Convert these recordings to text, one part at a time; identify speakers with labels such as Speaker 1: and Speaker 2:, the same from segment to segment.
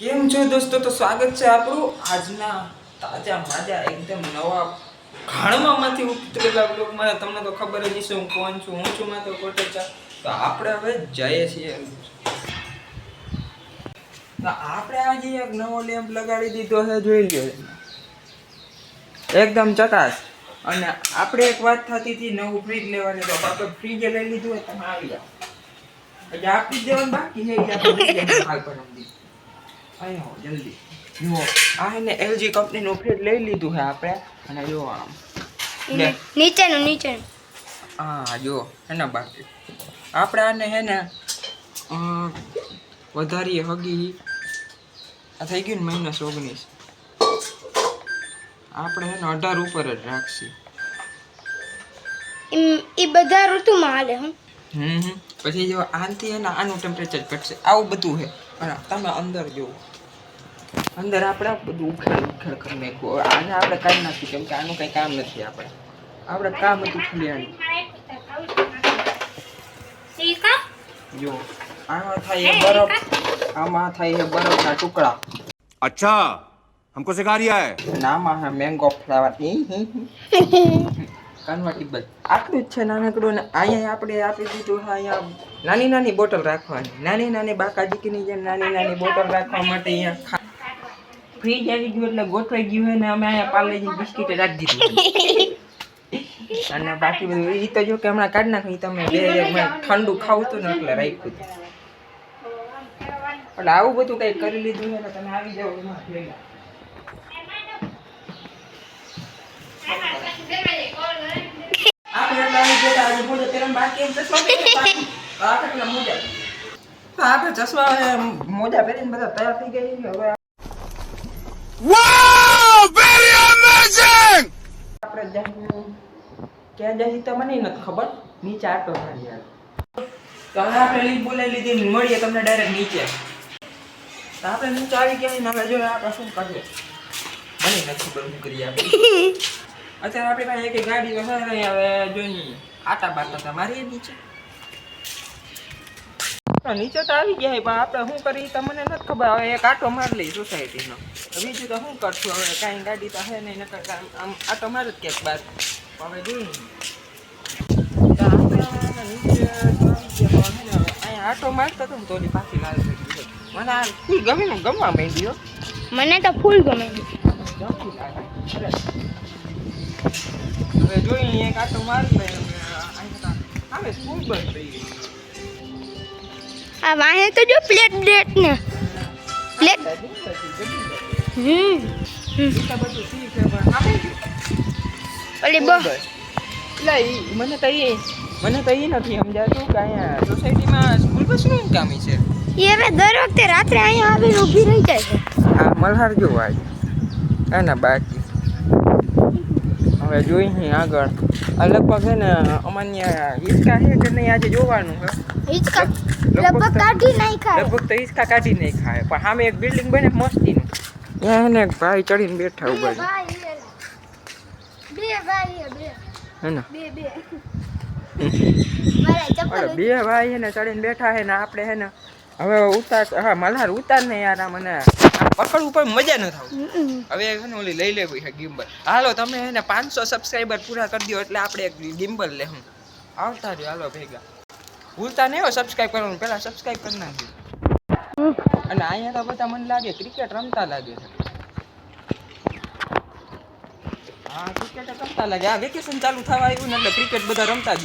Speaker 1: કેમ છો દોસ્તો? તો સ્વાગત છે આપણું આજના તાજા માજા, એકદમ નવા ઘાણમાંથી ઉતરેલા બ્લોગમાં તમને તો ખબર જ છે હું કોણ છું, હું છું માં તો કોટેચા. તો આપણે હવે જઈએ છીએ. આપણે આજે એક નવો લેમ્પ લગાડી દીધો છે, જોઈ લ્યો. એકદમ ચકાસ. અને આપણે એક વાત થતી હતી નવું ફ્રીજ લેવાની, તો આપણે ફ્રીજ લઈ લીધું હોય, તમે આવી જાઓ. એટલે આપી દેવાનું બાકી છે હાલ પર રમતી અહીં જલ્દી. જુઓ આ એને એલજી કંપનીનું ફ્રીજ લઈ લીધું છે આપણે. અને જુઓ આમ. નીચે
Speaker 2: નીચેનું નીચેનું.
Speaker 1: હા જુઓ એના બાકી. આપણે આને હે ને વધારીએ હગી. આ થઈ ગયું ને માઇનસ ઓગણીસ. આપણે હે ને અઢાર ઉપર જ રાખશી.
Speaker 2: એ બધા ઋતુમાં હાલે હું?
Speaker 1: હમ. પછી જો આનથી હે ને આનું ટેમ્પરેચર ઘટશે. આવું બધું છે. અને તમે અંદર જુઓ. અંદર આપણે આ બધું ઉખેડ ઉખેડ કરી નાખ્યું હવે આને આપણે કાઢી નાખ્યું કેમ કે આનું કંઈ કામ નથી આપણે આપણે કામ હતું ખાલી આનું જો આમાં થાય એ બરફ આમાં થાય એ બરફના ટુકડા
Speaker 3: अच्छा हमको सिखा रिया है
Speaker 1: અને આમાં હે મેંગો ફ્લાવર કન્વર્ટેબલ આટલું જ છે નાનકડું ને અહીંયા આપણે આપી દીધું છે અહીંયા નાની નાની બોટલ રાખવાની નાની નાની બાકાજીકીની જેમ નાની નાની બોટલ રાખવા માટે અહીંયા ફ્રીજ આવી ગયું એટલે ગોઠવાઈ ગયું છે ને અમે અહીંયા પાર્લેજી બિસ્કીટ રાખી દીધું અને બાકી બધું એ તો જો કે હમણાં કાઢી નાખ્યું તમે બે ઠંડુ ખાવું હતું ને એટલે રાખ્યું એટલે આવું બધું કંઈ કરી લીધું છે તમે આવી જાઓ, એમાં એટલા ચશ્મા મોજા પહેરીને બધા તૈયાર થઈ ગયા હવે
Speaker 3: વાવ વેરી અમેઝિંગ
Speaker 1: આપણે દહીં કે દહીં તો મને નથી ખબર? નીચે આટો ખાલી તો હવે આપણે લીધ બોલાવી લીધી મળીએ તમને ડાયરેક્ટ નીચે. તો આપણે નીચે આવી ગયા ને હવે જોઈએ આપણે શું કરીએ? મને નથી ખબર શું કરીએ આપણે. અત્યારે આપણી પાસે એક ગાડી વસાવી હવે જોઈએ આટા બાટા મારીએ નીચે નીચે તો આવી ગયા પણ આપણે શું કરી તો મને નથી ખબર હવે એક આટો મારી લઈ સોસાયટીનો બીજું તો શું કરશું હવે કાંઈ ગાડી તો હે નહીં નકર આમ આટો મારે જ ક્યાંક બાર હવે જોઈએ ગયા, આટો મારતો હતો ને તો પાછી લાલ થઈ મને આ ફૂલ ગમે ને ગમવા માંડ્યો
Speaker 2: મને તો ફૂલ ગમે
Speaker 1: હવે જોઈએ એક આટો મારી લઈએ આવે સ્કૂલ બંધ થઈ ગઈ
Speaker 2: આ વાહે તો જો પ્લેટ પ્લેટ ને. પ્લેટ હમ. ઓલી
Speaker 1: ઈ મને તો એ મને તો એ નથી સમજાતું કે અહીંયા સોસાયટીમાં સ્કૂલ બસ શું કામ છે.
Speaker 2: એ હવે દર વખતે રાત્રે અહીંયા આવીને ઊભી રહી જાય છે.
Speaker 1: આ મલ્હાર જોવા એના બાકી. હવે જોઈ આગળ. લગભગ છે ને અમાન્ય હિંચકા છે કે નહીં આજે જોવાનું છે.
Speaker 2: હિંચકા.
Speaker 1: લગભગ
Speaker 2: કાઢી નહીં નાખ્યા
Speaker 1: લગભગ તો હિંચકા કાઢી નહીં ખાય પણ સામે એક બિલ્ડિંગ બને મસ્તીનું. ત્યાં હેને એક ભાઈ ચડીને બેઠા
Speaker 2: ઊભા છે. બે ભાઈ હેને બે.
Speaker 1: હે ને?
Speaker 2: બે બે. મારા
Speaker 1: અરે
Speaker 2: ચપ્પલ
Speaker 1: બે ભાઈ એને ચડીને બેઠા છે ને આપણે હે ને હવે ઉતાર હા મલ્હાર ઉતાર ને યાર આ મને પકડવું પણ મજા ન થાવ. હવે એને ઓલી લઈ લેવી છે ગિમ્બલ. હાલો તમે એને પાંચસો સબસ્ક્રાઈબર પૂરા કરી દો એટલે આપણે એક ગિમ્બલ લેવું આવતા રહ્યો હાલો ભેગા. ભૂલતા નહીં હો સબસ્ક્રાઈબ કરવાનું. પહેલાં સબસ્ક્રાઈબ કરી
Speaker 2: નાખજો.
Speaker 1: અને અહીંયા તો બધા મને લાગે ક્રિકેટ રમતા લાગે છે. હા ક્રિકેટ રમતા લાગે. આ વેકેશન ચાલુ થવા આવ્યું ને એટલે ક્રિકેટ બધા રમતા જ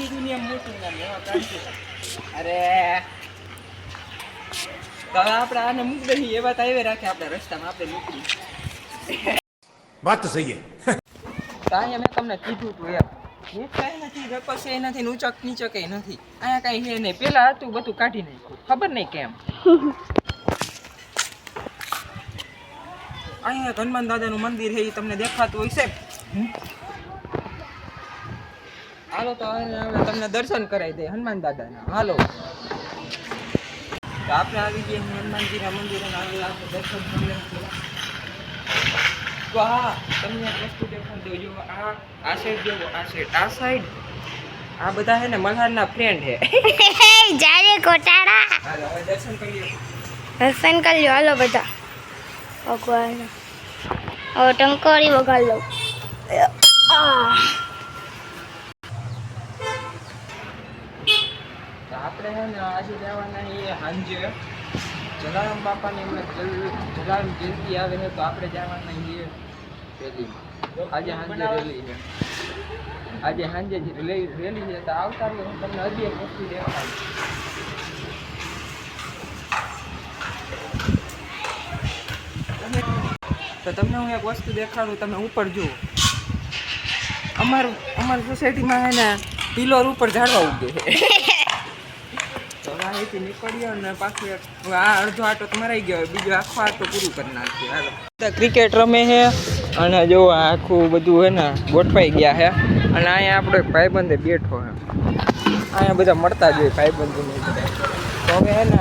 Speaker 1: નાની દુનિયા એ નથી રકસે નથી ઊંચક નહીં. પેલા હતું બધું કાઢી નાખ્યું. ખબર નહીં કેમ. અહીંયા હનુમાન દાદાનું મંદિર છે એ તમને દેખાતું હોય છે હાલો તો હવે તમને દર્શન કરાવી દે હનુમાન દાદાના. હાલો. તો આપણે આવી ગયા હનુમાનજીના મંદિરે આપણે દર્શન કરી તો હા તમને એક વસ્તુ દેખાડ જો આ આ સાઈડ જોવો આ સાઈડ આ સાઈડ આ બધા છે ને મલ્હારના ફ્રેન્ડ છે.
Speaker 2: જારે કોટાડા
Speaker 1: હવે દર્શન કરીએ
Speaker 2: દર્શન કરી લો હાલો બધા. ભગવાન. હવે ટંકોરી વગાડ લઉં. આહ.
Speaker 1: આપણે છે ને આજે જવાના એ સાંજે જલારામ બાપાની હમણાં જલ- જલારામ જયંતિ આવે છે તો આપણે જવાના છીએ રેલીમાં. આજે સાંજે રેલી છે. આજે સાંજે જ રેલી છે તો આવતા હું તમને હજી એક વસ્તુ દેખાડું. તો તમને હું એક વસ્તુ દેખાડું, તમે ઉપર જુઓ. અમારું, અમારી સોસાયટીમાં છે ને પિલોર ઉપર ઝાડવા ઉગે છે. અને નીકળ્યો ને પાછું એક આ અડધો આટો તો મરાઈ ગયો બીજો આખો આટો પૂરું કરી નાખ્યો હાલો. ક્રિકેટ રમે છે અને જો આ આખું બધું હે ને ગોઠવાઈ ગયા છે. અને અહીંયા આપણો ભાઈબંધે બેઠો હે અહીંયા બધા મળતા જ હોય ભાઈબંધોને તો હવે હે ને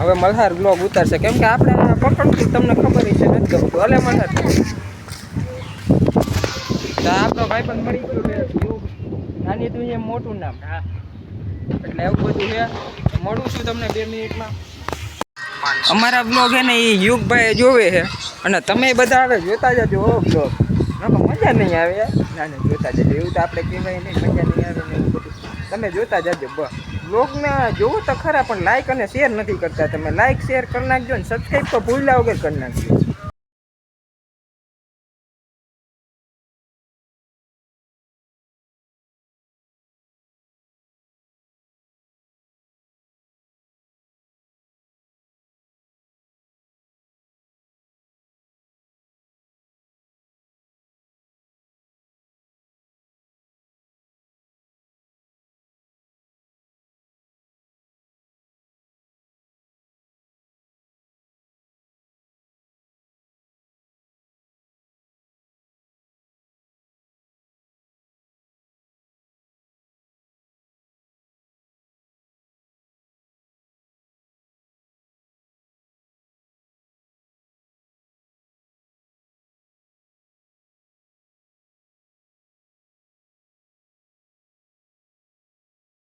Speaker 1: હવે મલ્હાર બ્લોગ ઉતારશે. કેમ કે આપણે આ તમને ખબર છે નથી ગમતું ભલે મલ્હાર તો આપણો ભાઈબંધ મળી ગયો નાની તું એમ મોટું નામ. એટલે એવું બધું છે. મળું છું તમને બે મિનિટમાં. અમારા બ્લોગ હે ને એ યુગભાઈ જોવે છે. અને તમે બધા હવે જોતા જજો, હો બ્લોગ મજા નહીં આવે ના ના, જોતા જજો. એવું તો આપણે કહેવાય નહીં, મજા નહીં આવે એવું બધું. તમે જોતા જજો, બસ. બ્લોગને જોવો તો ખરા, પણ લાઈક અને શેર નથી કરતા. તમે લાઈક શેર કરી નાખજો ને સબસ્ક્રાઈબ તો ભૂલ્યા વગર કરી નાખજો.